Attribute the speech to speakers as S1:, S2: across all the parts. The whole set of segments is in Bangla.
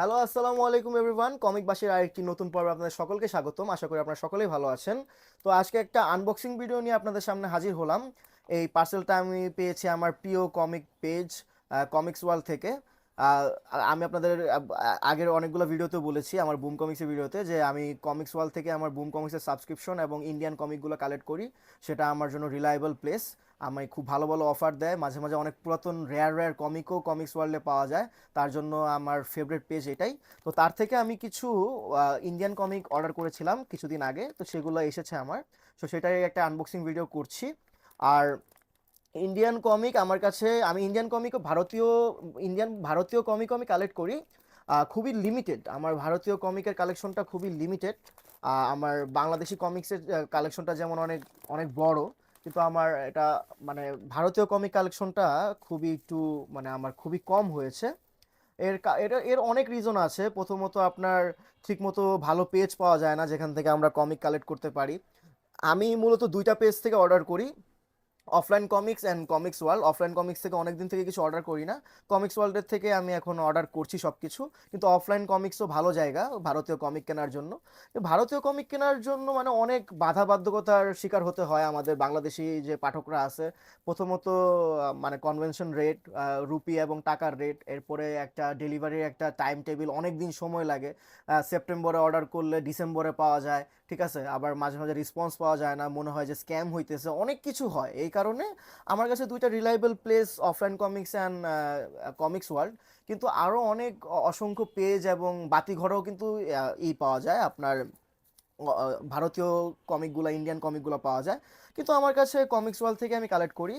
S1: হ্যালো আসসালামু আলাইকুম এভরিওয়ান কমিক বাসের আরেকটি নতুন পর্ব আপনাদের সকলকে স্বাগতম। আশা করি আপনারা সকলেই ভালো আছেন। তো আজকে একটা আনবক্সিং ভিডিও নিয়ে আপনাদের সামনে হাজির হলাম। এই পার্সেলটা আমি পেয়েছি আমার প্রিয় কমিক পেজ কমিক্স ওয়াল থেকে। আমি আপনাদের আগের অনেকগুলো ভিডিওতে বলেছি, আমার বুম কমিক্সের ভিডিওতে যে আমি কমিক্স ওয়াল থেকে আমার বুম কমিক্সের সাবস্ক্রিপশন এবং ইন্ডিয়ান কমিকগুলো কালেক্ট করি। সেটা আমার জন্য রিলায়েবল প্লেস আমি খুব ভালো ভালো অফার দেয়। মাঝে মাঝে অনেক পুরাতন রেয়ার রেয়ার কমিকও কমিক্স ওয়ার্ল্ডে পাওয়া যায়। তার জন্য আমার ফেভারিট পেজ এটাই। তো তার থেকে আমি কিছু ইন্ডিয়ান কমিক অর্ডার করেছিলাম কিছুদিন আগে। তো সেগুলো এসেছে আমার। তো সেটাই একটা আনবক্সিং ভিডিও করছি। আর ইন্ডিয়ান কমিক আমার কাছে, আমি ইন্ডিয়ান কমিক ভারতীয় ইন্ডিয়ান ভারতীয় কমিক আমি কালেক্ট করি। খুবই লিমিটেড আমার ভারতীয় কমিকের কালেকশনটা খুবই লিমিটেড আমার বাংলাদেশি কমিক্সের কালেকশনটা যেমন অনেক অনেক বড় কিন্তু আমার এটা মানে ভারতীয় কমিক কালেকশনটা খুবই একটু মানে আমার খুবই কম হয়েছে। এর এটা এর অনেক রিজন আছে। প্রথমত আপনার ঠিকমতো ভালো পেজ পাওয়া যায় না যেখান থেকে আমরা কমিক কালেক্ট করতে পারি। আমি মূলত দুইটা পেজ থেকে অর্ডার করি। Offline comics and comics world offline comics থেকে অনেক দিন থেকে কিছু অর্ডার করি না। কমিক্স ওয়ার্ল্ডের থেকে আমি এখন অর্ডার করছি সব কিছু কিন্তু অফলাইন কমিক্সও ভালো জায়গা, ভারতীয় কমিক কেনার জন্য। ভারতীয় কমিক কেনার জন্য মানে অনেক বাধা বাধ্যকতার শিকার হতে হয় আমাদের বাংলাদেশি যে পাঠকরা আছে। প্রথমত মানে কনভেনশন রেট রুপি এবং টাকার রেট এরপরে একটা ডেলিভারির একটা টাইম টেবিল অনেক দিন সময় লাগে। সেপ্টেম্বরে অর্ডার করলে ডিসেম্বরে পাওয়া যায়। ঠিক আছে? আবার মাঝে মাঝে রেসপন্স পাওয়া যায় না, মনে হয় যে স্ক্যাম হইতেছে, অনেক কিছু হয়। এই কারণে আমার কাছে দুইটা reliable place offline comics and comics world কিন্তু আরও অনেক অসংখ্য পেজ এবং বাতিঘরেও কিন্তু ই পাওয়া যায়। আপনার ভারতীয় কমিকগুলো ইন্ডিয়ান কমিকগুলো পাওয়া যায়। কিন্তু আমার কাছে কমিক্স ওয়ার্ল্ড থেকে আমি কালেক্ট করি।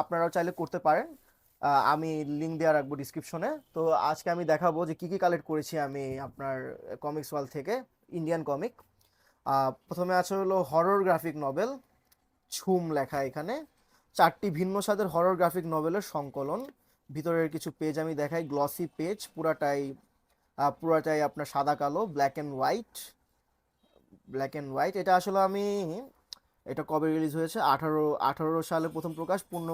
S1: আপনারাও চাইলে করতে পারেন। আমি লিঙ্ক দেওয়া রাখব ডিসক্রিপশনে তো আজকে আমি দেখাবো যে কী কী কালেক্ট করেছি আমি আপনার কমিক্স ওয়ার্ল্ড থেকে ইন্ডিয়ান কমিক প্রথমে আছে হলো হরর গ্রাফিক নভেল ছুম লেখা এখানে। চারটি ভিন্ন স্বাদের হরর গ্রাফিক নভেলের সংকলন। ভিতরের কিছু পেজ আমি দেখাই গ্লসি পেজ পুরাটাই পুরাটাই আপনার সাদা কালো black and white black and white এটা আসলে আমি, এটা কবে রিলিজ হয়েছে? আঠারো আঠারো সালে প্রথম প্রকাশ পূর্ণ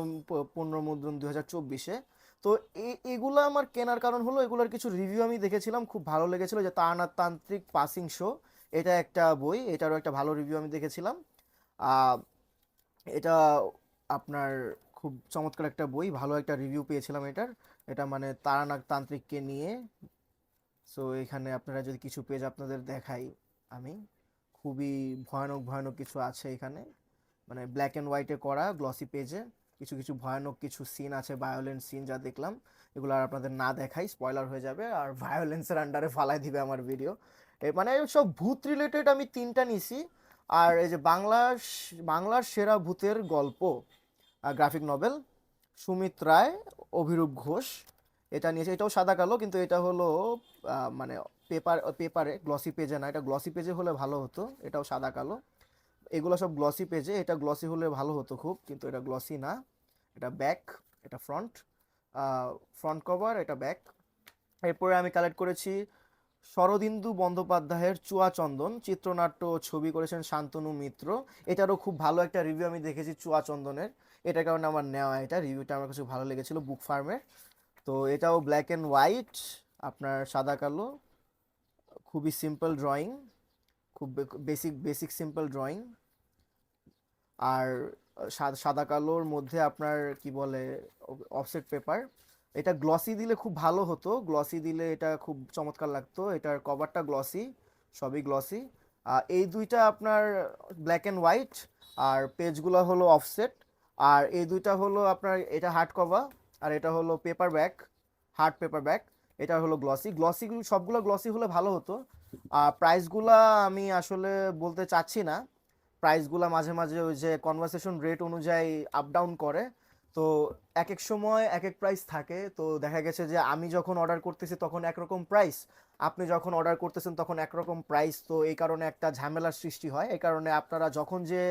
S1: পূর্ণ মুদ্রণ দুই হাজার চব্বিশে। তো এগুলো আমার কেনার কারণ হলো, এগুলোর কিছু রিভিউ আমি দেখেছিলাম, খুব ভালো লেগেছিল যে তারনাথ তান্ত্রিক পাসিং শো এটা একটা বই, এটারও একটা ভালো রিভিউ আমি দেখেছিলাম। এটা আপনার খুব চমৎকার একটা বই, ভালো একটা রিভিউ পেয়েছিলাম এটার। এটা মানে তারানাথ তান্ত্রিককে নিয়ে। সো এখানে আপনারা যদি কিছু পেজ আপনাদের দেখাই আমি, খুবই ভয়ানক ভয়ানক কিছু আছে এখানে। মানে ব্ল্যাক অ্যান্ড হোয়াইটে করা গ্লসি পেজে কিছু কিছু ভয়ানক কিছু সিন আছে ভায়োলেন্ট সিন যা দেখলাম। এগুলো আর আপনাদের না দেখাই স্পয়লার হয়ে যাবে। আর ভায়োলেন্সের আন্ডারে ফালাই দিবে আমার ভিডিও মানে সব ভূত রিলেটেড আমি তিনটা নিছি। আর এই যে বাংলার বাংলার সেরা ভূতের গল্প গ্রাফিক নভেল সুমিত রায়, অভিরূপ ঘোষ, এটা নিয়েছে। এটাও সাদা কালো, কিন্তু এটা হলো মানে পেপার পেপারে গ্লসি পেজে না, এটা গ্লসি পেজে হলে ভালো হতো, এটাও সাদা কালো। এগুলো সব গ্লসি পেজে এটা গ্লসি হলে ভালো হতো খুব, কিন্তু এটা গ্লসি না। এটা ব্যাক এটা ফ্রন্ট ফ্রন্ট কভার এটা ব্যাক এরপরে আমি কালেক্ট করেছি শরদিন্দু বন্দ্যোপাধ্যায়ের চুয়া চন্দন চিত্রনাট্য ছবি করেছেন শান্তনু মিত্র। এটারও খুব ভালো একটা রিভিউ আমি দেখেছি চুয়া চন্দনের। এটার কারণে আমার নেওয়া এটা রিভিউটা আমার কাছে ভালো লেগেছিল বুক ফার্মের তো এটাও ব্ল্যাক অ্যান্ড হোয়াইট আপনার সাদা কালো, খুবই সিম্পল ড্রয়িং খুব বেসিক বেসিক সিম্পল ড্রয়িং আর সাদা কালোর মধ্যে আপনার কি বলে অফসেট পেপার এটা গ্লসি দিলে খুব ভালো হতো। গ্লসি দিলে এটা খুব চমৎকার লাগতো। এটার কভারটা গ্লসি সবই গ্লসি এই দুইটা আপনার ব্ল্যাক অ্যান্ড হোয়াইট আর পেজগুলো হলো অফসেট আর এই দুইটা হলো আপনার, এটা হার্ড কভার আর এটা হলো paper back hard paper back এটা হলো গ্লসি গ্লসি সবগুলো গ্লসি হলে ভালো হতো। আর প্রাইসগুলা আমি আসলে বলতে চাচ্ছি না। প্রাইসগুলো মাঝে মাঝে ওই যে কনভারসেশন রেট অনুযায়ী আপ ডাউন করে। তো এক এক সময় এক এক প্রাইস থাকে। তো দেখা গেছে যে আমি যখন অর্ডার করতেছি তখন একরকম প্রাইস আপনি যখন অর্ডার করতেছেন তখন একরকম প্রাইস তো এই কারণে একটা ঝামেলার সৃষ্টি হয়। এই কারণে আপনারা যখন যে,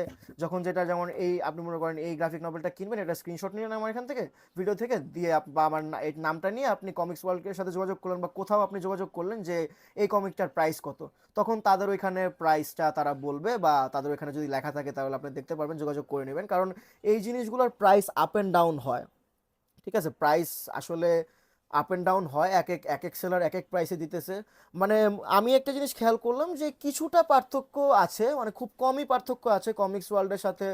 S1: যখন যেটা যেমন এই, আপনি মনে করেন এই গ্রাফিক নভেলটা কিনবেন, এটা স্ক্রিনশট নিলেন আমার এখান থেকে ভিডিও থেকে, দিয়ে বা আমার এই নামটা নিয়ে আপনি কমিক্স ওয়ার্ল্ডের সাথে যোগাযোগ করলেন বা কোথাও আপনি যোগাযোগ করলেন যে এই কমিকটার প্রাইস কত। তখন তাদের ওইখানে প্রাইসটা তারা বলবে বা তাদের ওইখানে যদি লেখা থাকে তাহলে আপনি দেখতে পারবেন, যোগাযোগ করে নেবেন। কারণ এই জিনিসগুলোর প্রাইস আপ অ্যান্ড ডাউন হয়। ঠিক আছে প্রাইস আসলে আপ অ্যান্ড ডাউন হয়, এক এক এক এক সেলার এক এক প্রাইসে দিতেছে। মানে আমি একটা জিনিস খেয়াল করলাম যে কিছুটা পার্থক্য আছে মানে খুব কমই পার্থক্য আছে কমিক্স ওয়ার্ল্ডের সাথে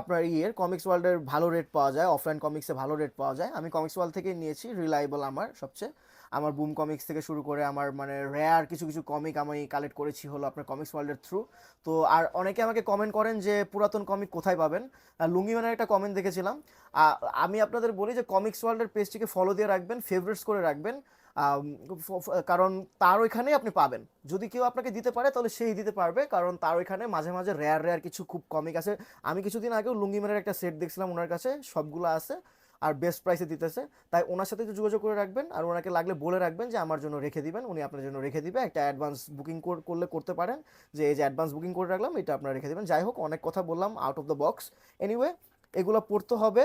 S1: আপনার ইয়ের কমিক্স ওয়ার্ল্ডের ভালো রেট পাওয়া যায় অফলাইন কমিক্সে ভালো রেট পাওয়া যায়। আমি কমিক্স ওয়ার্ল্ড থেকেই নিয়েছি রিলায়েবল আমার সবচেয়ে। আমার বুম কমিক্স থেকে শুরু করে আমার মানে রেয়ার কিছু কিছু কমিক আমি কালেক্ট করেছি হলো আপনার কমিক্স ওয়ার্ল্ডের থ্রু তো আর অনেকে আমাকে কমেন্ট করেন যে, পুরাতন কমিক কোথায় পাবেন? আর লুঙ্গি ম্যানের একটা কমেন্ট দেখেছিলাম। আমি আপনাদের বলি যে কমিক্স ওয়ার্ল্ডের পেজটিকে ফলো দিয়ে রাখবেন ফেভারিটস করে রাখবেন। কারণ তার ওইখানেই আপনি পাবেন। যদি কেউ আপনাকে দিতে পারে, তাহলে সেই দিতে পারবে, কারণ তার ওইখানে মাঝে মাঝে রেয়ার রেয়ার কিছু খুব কমিক আছে আমি কিছুদিন আগেও লুঙ্গি ম্যানের একটা সেট দেখছিলাম ওনার কাছে, সবগুলো আছে, আর বেস্ট প্রাইসে দিতেছে। তাই ওনার সাথে একটু যোগাযোগ করে রাখবেন, আর ওনাকে লাগলে বলে রাখবেন যে, আমার জন্য রেখে দিবেন, উনি আপনার জন্য রেখে দিবে। একটা অ্যাডভান্স বুকিং করলে করতে পারেন, যে এই যে অ্যাডভান্স বুকিং করে রাখলাম, এটা আপনারা রেখে দিবেন। যাই হোক, অনেক কথা বললাম out of the box anyway এগুলো পড়তে হবে।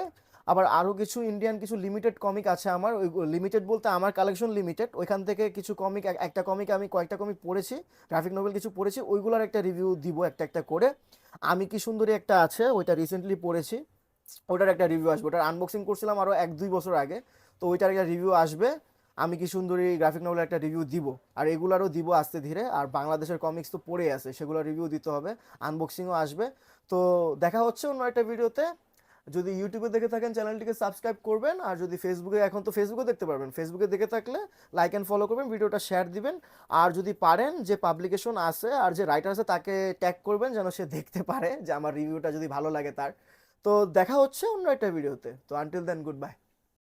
S1: আবার আরও কিছু ইন্ডিয়ান কিছু লিমিটেড কমিক আছে আমার, ওই লিমিটেড বলতে আমার কালেকশন লিমিটেড ওইখান থেকে কিছু কমিক একটা কমিক আমি কয়েকটা কমিক পড়েছি গ্রাফিক নোভেল কিছু পড়েছি, ওইগুলোর একটা রিভিউ দিব একটা একটা করে। আমি কি সুন্দরী একটা আছে, ওইটা রিসেন্টলি পড়েছি, ওটার একটা রিভিউ আসবে, ওটার আনবক্সিং করছিলাম আরও এক, দুই বছর আগে, তো ওইটার একটা রিভিউ আসবে, আমি কি সুন্দরী গ্রাফিক নোভেলের একটা রিভিউ দিব, আর এগুলারও দিব আস্তে ধীরে, আর বাংলাদেশের কমিক্স তো পড়ে আছে, সেগুলো রিভিউ দিতে হবে আনবক্সিংও আসবে, তো দেখা হচ্ছে অন্য একটা ভিডিওতে যদি ইউটিউবে দেখে থাকেন চ্যানেলটিকে সাবস্ক্রাইব করবেন, আর যদি ফেসবুকে এখন তো ফেসবুকে দেখতে পারবেন। ফেসবুকে দেখে থাকলে লাইক অ্যান্ড ফলো করবেন, ভিডিওটা শেয়ার দিবেন। আর যদি পারেন, যে পাবলিকেশন আছে আর যে রাইটার আছে, তাকে ট্যাগ করবেন যেন সে দেখতে পারে যে আমার রিভিউটা যদি ভালো লাগে তার। তো দেখা হচ্ছে অন্য একটা ভিডিওতে তো আনটিল দেন গুড বাই